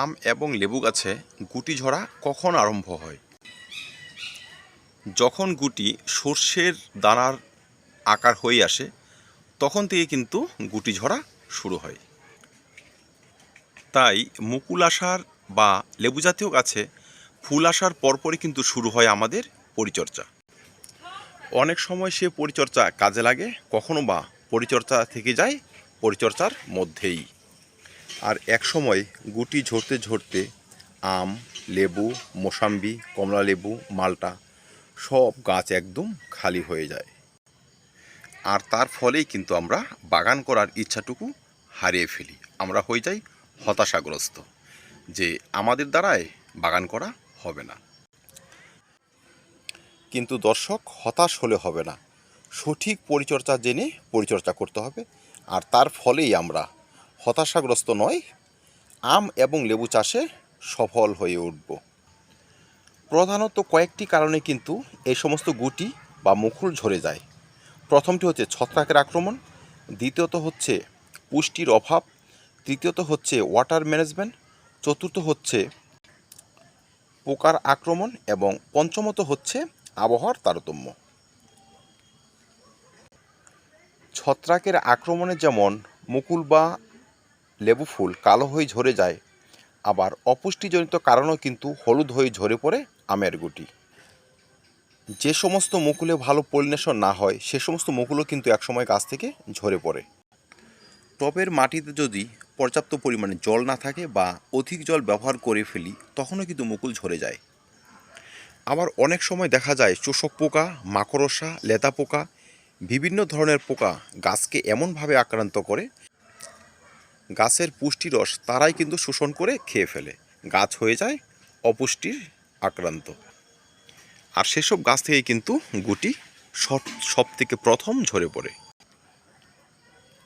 আম এবং লেবু গাছে গুটি ঝরা কখন আরম্ভ হয়? যখন গুটি সর্ষের দানার আকার হয়ে আসে, তখন থেকে কিন্তু গুটি ঝরা শুরু হয়। তাই মুকুল আসার বা লেবু জাতীয় গাছে ফুল আসার পরপরই কিন্তু শুরু হয় আমাদের পরিচর্যা। অনেক সময় সে পরিচর্যা কাজে লাগে, কখনো বা পরিচর্যা থেকে যায় পরিচর্যার মধ্যেই। আর এক সময় গুটি ঝরতে ঝরতে আম, লেবু, মোসাম্বি, কমলা লেবু, মালটা সব গাছ একদম খালি হয়ে যায়। আর তার ফলেই কিন্তু আমরা বাগান করার ইচ্ছাটুকু হারিয়ে ফেলি। আমরা হয়ে যাই হতাশাগ্রস্ত যে আমাদের দ্বারায় বাগান করা হবে না। কিন্তু দর্শক, হতাশ হলে হবে না। সঠিক পরিচর্যা জেনে পরিচর্যা করতে হবে। আর তার ফলেই আমরা হতাশাগ্রস্ত নয়, আম এবং লেবু চাষে সফল হয়ে উঠব। প্রধানত কয়েকটি কারণে কিন্তু এই সমস্ত গুটি বা মুকুল ঝরে যায়। প্রথমটি হচ্ছে ছত্রাকের আক্রমণ, দ্বিতীয়ত হচ্ছে পুষ্টির অভাব, তৃতীয়ত হচ্ছে ওয়াটার ম্যানেজমেন্ট, চতুর্থ হচ্ছে পোকার আক্রমণ এবং পঞ্চমত হচ্ছে আবহাওয়ার তারতম্য। ছত্রাকের আক্রমণে যেমন মুকুল বা লেবু ফুল কালো হয়ে ঝরে যায়। আবার অপুষ্টিজনিত কারণেও কিন্তু হলুদ হয়ে ঝরে পড়ে আমের গুটি। যে সমস্ত মুকুলে ভালো পলিনেশন না হয়, সে সমস্ত মুকুলও কিন্তু একসময় গাছ থেকে ঝরে পড়ে। টবের মাটিতে যদি পর্যাপ্ত পরিমাণে জল না থাকে বা অধিক জল ব্যবহার করে ফেলি, তখনও কিন্তু মুকুল ঝরে যায়। আবার অনেক সময় দেখা যায় চোষক পোকা, মাকড়সা লেতা পোকা, বিভিন্ন ধরনের পোকা গাছকে এমনভাবে আক্রান্ত করে গাছের পুষ্টিরস তারাই কিন্তু শোষণ করে খেয়ে ফেলে। গাছ হয়ে যায় অপুষ্টির আক্রান্ত। আর সেসব গাছ থেকে কিন্তু গুটি সব থেকে প্রথম ঝরে পড়ে।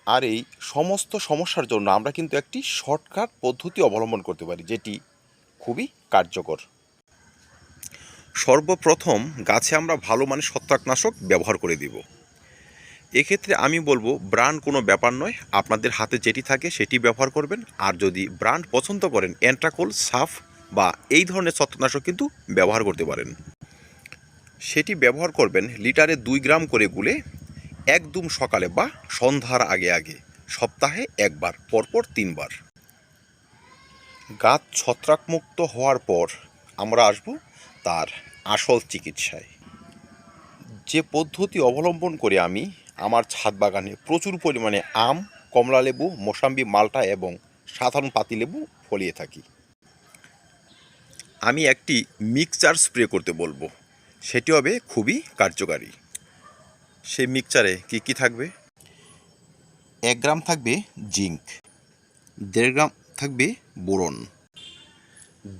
আর এই সমস্ত সমস্যার জন্য আমরা কিন্তু একটি শর্টকাট পদ্ধতি অবলম্বন করতে পারি, যেটি খুবই কার্যকর। সর্বপ্রথম গাছে আমরা ভালো মানের ছত্রাকনাশক ব্যবহার করে দিব। এক্ষেত্রে আমি বলব ব্র্যান্ড কোনো ব্যাপার নয়। আপনাদের হাতে যেটি থাকে সেটি ব্যবহার করবেন। আর যদি ব্র্যান্ড পছন্দ করেন অ্যান্ট্রাকোল সাফ বা এই ধরনের ছত্রাকনাশক কিন্তু ব্যবহার করতে পারেন। সেটি ব্যবহার করবেন লিটারে দুই গ্রাম করে গুলে একদম সকালে বা সন্ধ্যার আগে আগে, সপ্তাহে একবার, পরপর তিনবার। গাছ ছত্রাকমুক্ত হওয়ার পর আমরা আসব তার আসল চিকিৎসায়। যে পদ্ধতি অবলম্বন করে আমি আমার ছাদ বাগানে প্রচুর পরিমাণে আম, কমলা লেবু, মোসাম্বি, মালটা এবং সাধারণ পাতিলেবু ফলিয়ে থাকি। আমি একটি মিক্সচার স্প্রে করতে বলব। সেটি হবে খুবই কার্যকারী। সেই মিক্সচারে কি কি থাকবে? এক গ্রাম থাকবে জিঙ্ক দেড় গ্রাম থাকবে বোরন,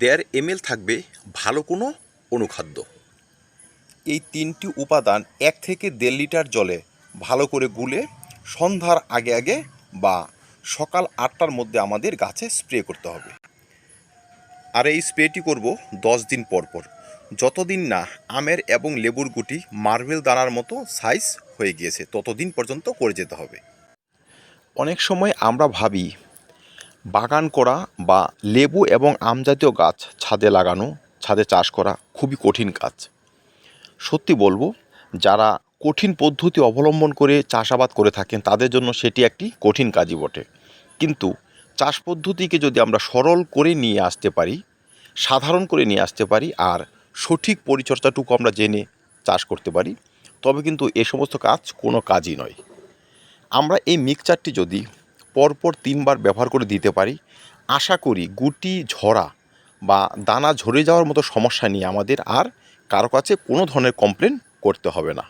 দেড় এমএল থাকবে ভালো কোনো অনুখাদ্য। এই তিনটি উপাদান এক থেকে দেড় লিটার জলে ভালো করে গুলে সন্ধ্যার আগে আগে বা সকাল আটটার মধ্যে আমাদের গাছে স্প্রে করতে হবে। আর এই স্প্রেটি করব দশ দিন পর পর। যতদিন না আমের এবং লেবুর গুটি মার্বেল দানার মতো সাইজ হয়ে গিয়েছে, ততদিন পর্যন্ত করে যেতে হবে। অনেক সময় আমরা ভাবি, বাগান করা বা লেবু এবং আম জাতীয় গাছ ছাদে লাগানো, ছাদে চাষ করা খুবই কঠিন কাজ। সত্যি বলব, যারা কঠিন পদ্ধতি অবলম্বন করে চাষাবাদ করে থাকেন, তাদের জন্য সেটি একটি কঠিন কাজই বটে। কিন্তু চাষ পদ্ধতিকে যদি আমরা সরল করে নিয়ে আসতে পারি, সাধারণ করে নিয়ে আসতে পারি, আর সঠিক পরিচর্যাটুকু আমরা জেনে চাষ করতে পারি, তবে কিন্তু এ সমস্ত কাজ কোনো কাজই নয়। আমরা এই মিক্সচারটি যদি পরপর তিনবার ব্যবহার করে দিতে পারি, আশা করি গুটি, ঝরা বা দানা ঝরে যাওয়ার মতো সমস্যা নিয়ে আমাদের আর কারও কাছে কোনো ধরনের কমপ্লেন করতে হবে না।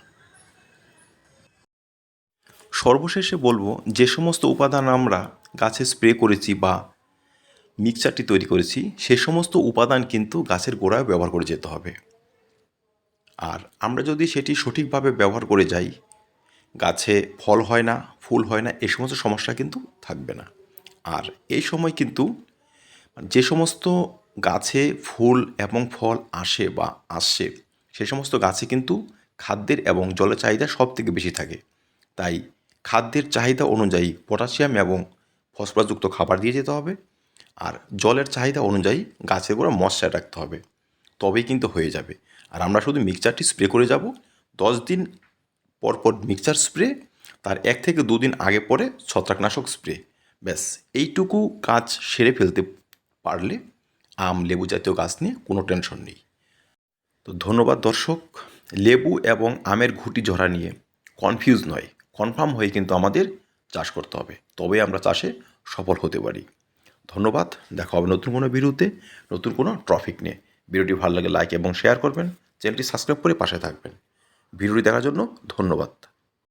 সর্বশেষে বলব, যে সমস্ত উপাদান আমরা গাছে স্প্রে করেছি বা মিক্সারটি তৈরি করেছি, সে সমস্ত উপাদান কিন্তু গাছের গোড়ায় ব্যবহার করে যেতে হবে। আর আমরা যদি সেটি সঠিকভাবে ব্যবহার করে যাই, গাছে ফল হয় না, ফুল হয় না এই সমস্ত সমস্যা কিন্তু থাকবে না। আর এই সময় কিন্তু যে সমস্ত গাছে ফুল এবং ফল আসে বা আসছে, সে সমস্ত গাছে কিন্তু খাদ্যের এবং জলের চাহিদা সব থেকে বেশি থাকে। তাই খাদ্যের চাহিদা অনুযায়ী পটাশিয়াম এবং ফসফরাসযুক্ত খাবার দিয়ে যেতে হবে আর জলের চাহিদা অনুযায়ী গাছের গোড়া মশায় রাখতে হবে। তবেই কিন্তু হয়ে যাবে। আর আমরা শুধু মিক্সচারটি স্প্রে করে যাব। দশ দিন পর পর মিক্সচার স্প্রে, তার এক থেকে দুদিন আগে পরে ছত্রাকনাশক স্প্রে। ব্যাস, এইটুকু কাজ সেরে ফেলতে পারলে আম, লেবু জাতীয় গাছ নিয়ে কোনো টেনশন নেই। তো ধন্যবাদ দর্শক। লেবু এবং আমের ঘুটি ঝরা নিয়ে কনফিউজ নয়। কনফার্ম হয়ে কিন্তু আমাদের চাষ করতে হবে। তবে আমরা চাষে সফল হতে পারি। ধন্যবাদ। দেখা হবে নতুন কোনো ভিডিওতে, নতুন কোনো ট্রফিক নিয়ে। ভিডিওটি ভালো লাগে লাইক এবং শেয়ার করবেন। চ্যানেলটি সাবস্ক্রাইব করে পাশে থাকবেন। ভিডিওটি দেখার জন্য ধন্যবাদ।